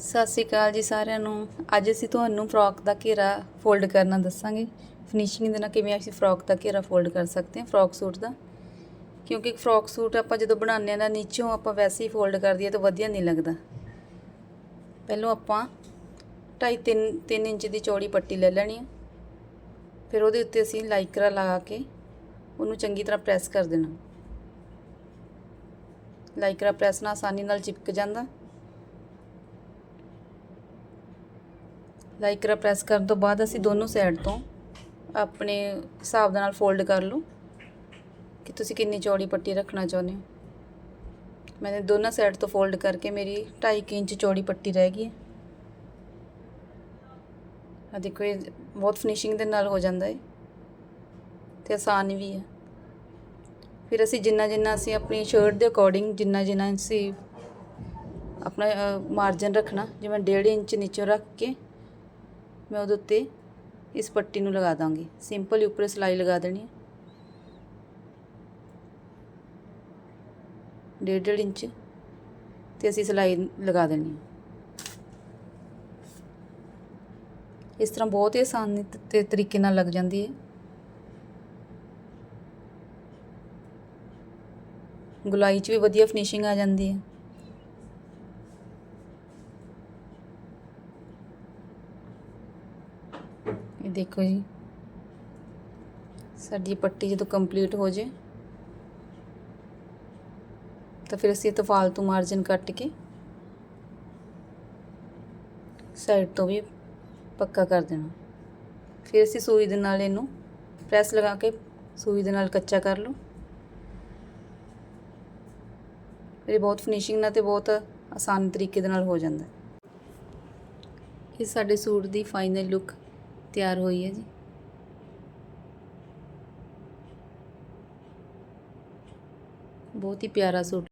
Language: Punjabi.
ਸਤਿ ਸ਼੍ਰੀ ਅਕਾਲ ਜੀ ਸਾਰਿਆਂ ਨੂੰ। ਅੱਜ ਅਸੀਂ ਤੁਹਾਨੂੰ ਫਰੋਕ ਦਾ ਘੇਰਾ ਫੋਲਡ ਕਰਨਾ ਦੱਸਾਂਗੇ। ਫਿਨਿਸ਼ਿੰਗ ਦੇ ਨਾਲ ਕਿਵੇਂ ਅਸੀਂ ਫਰੋਕ ਦਾ ਘੇਰਾ ਫੋਲਡ ਕਰ ਸਕਦੇ ਹਾਂ ਫਰੋਕ ਸੂਟ ਦਾ? ਕਿਉਂਕਿ ਫਰੋਕ ਸੂਟ ਆਪਾਂ ਜਦੋਂ ਬਣਾਉਂਦੇ ਹਾਂ ਨਾ ਨੀਚੋਂ ਆਪਾਂ ਵੈਸੇ ਹੀ ਫੋਲਡ ਕਰ ਦਈਏ ਤਾਂ ਵਧੀਆ ਨਹੀਂ ਲੱਗਦਾ। ਪਹਿਲਾਂ ਆਪਾਂ 2.5 3 3 ਇੰਚ ਦੀ ਚੌੜੀ ਪੱਟੀ ਲੈ ਲੈਣੀ ਹੈ ਫਿਰ ਉਹਦੇ ਉੱਤੇ ਅਸੀਂ ਲਾਈਕਰਾ ਲਗਾ ਕੇ ਉਹਨੂੰ ਚੰਗੀ ਤਰ੍ਹਾਂ ਪ੍ਰੈਸ ਕਰ ਦੇਣਾ। ਲਾਈਕਰਾ ਪ੍ਰੈਸ ਨਾਲ ਆਸਾਨੀ ਨਾਲ ਚਿਪਕ ਜਾਂਦਾ। ਲਾਈਕਰਾ ਪ੍ਰੈਸ ਕਰਨ ਤੋਂ ਬਾਅਦ ਅਸੀਂ ਦੋਨੋਂ ਸਾਈਡ ਤੋਂ ਆਪਣੇ ਹਿਸਾਬ ਦੇ ਨਾਲ ਫੋਲਡ ਕਰ ਲਓ ਕਿ ਤੁਸੀਂ ਕਿੰਨੀ ਚੌੜੀ ਪੱਟੀ ਰੱਖਣਾ ਚਾਹੁੰਦੇ ਹੋ। ਮੈंने ਦੋਨਾਂ ਸਾਈਡ ਤੋਂ ਫੋਲਡ ਕਰਕੇ ਮੇਰੀ 2.5 ਇੰਚ ਚੌੜੀ ਪੱਟੀ ਰਹਿ ਗਈ ਹੈ। ਆ ਦੇਖੋ, ਇਹ ਬਹੁਤ ਫਿਨਿਸ਼ਿੰਗ ਦੇ ਨਾਲ ਹੋ ਜਾਂਦਾ ਹੈ ਤੇ ਆਸਾਨ ਵੀ ਹੈ। ਫਿਰ ਅਸੀਂ ਜਿੰਨਾ ਜਿੰਨਾ ਅਸੀਂ ਆਪਣੀ ਸ਼ਰਟ ਦੇ ਅਕੋਰਡਿੰਗ ਜਿੰਨਾ ਜਿੰਨਾ ਅਸੀਂ ਆਪਣਾ ਮਾਰਜਨ ਰੱਖਣਾ, ਜਿਵੇਂ 1.5 ਇੰਚ ਨੀਚੋਂ ਰੱਖ ਕੇ ਮੈਂ ਉਹਦੇ ਉੱਤੇ ਇਸ ਪੱਟੀ ਨੂੰ ਲਗਾ ਦਾਂਗੀ। ਸਿੰਪਲ ਹੀ ਉੱਪਰ ਸਿਲਾਈ ਲਗਾ ਦੇਣੀ ਹੈ। ਡੇਢ ਡੇਢ ਇੰਚ ਤੇ ਅਸੀਂ ਸਿਲਾਈ ਲਗਾ ਦੇਣੀ ਹੈ। ਇਸ ਤਰ੍ਹਾਂ ਬਹੁਤ ਹੀ ਆਸਾਨੀ ਤੇ ਤਰੀਕੇ ਨਾਲ ਲੱਗ ਜਾਂਦੀ ਹੈ। ਗੁਲਾਈ 'ਚ ਵੀ ਵਧੀਆ ਫਿਨਿਸ਼ਿੰਗ ਆ ਜਾਂਦੀ ਹੈ। ਇਹ ਦੇਖੋ ਜੀ। ਸਾਡੀ ਪੱਟੀ ਜਦੋਂ ਕੰਪਲੀਟ ਹੋ ਜੇ, ਤਾਂ ਫਿਰ ਅਸੀਂ ਇਹ ਤੋਂ ਫਾਲਤੂ ਮਾਰਜਨ ਕੱਟ ਕੇ ਸਾਈਡ ਤੋਂ ਵੀ ਪੱਕਾ ਕਰ ਦੇਣਾ। ਫਿਰ ਅਸੀਂ ਸੂਈ ਦੇ ਨਾਲ ਇਹਨੂੰ ਪ੍ਰੈਸ ਲਗਾ ਕੇ ਸੂਈ ਦੇ ਨਾਲ ਕੱਚਾ ਕਰ ਲਓ। ਇਹ ਬਹੁਤ ਫਿਨਿਸ਼ਿੰਗ ਨਾਲ ਤੇ ਬਹੁਤ ਆਸਾਨ ਤਰੀਕੇ ਦੇ ਨਾਲ ਹੋ ਜਾਂਦਾ। ਇਹ ਸਾਡੇ ਸੂਟ ਦੀ ਫਾਈਨਲ ਲੁੱਕ ਤਿਆਰ ਹੋਈ ਹੈ ਜੀ। ਬਹੁਤ ਹੀ ਪਿਆਰਾ ਸੂਟ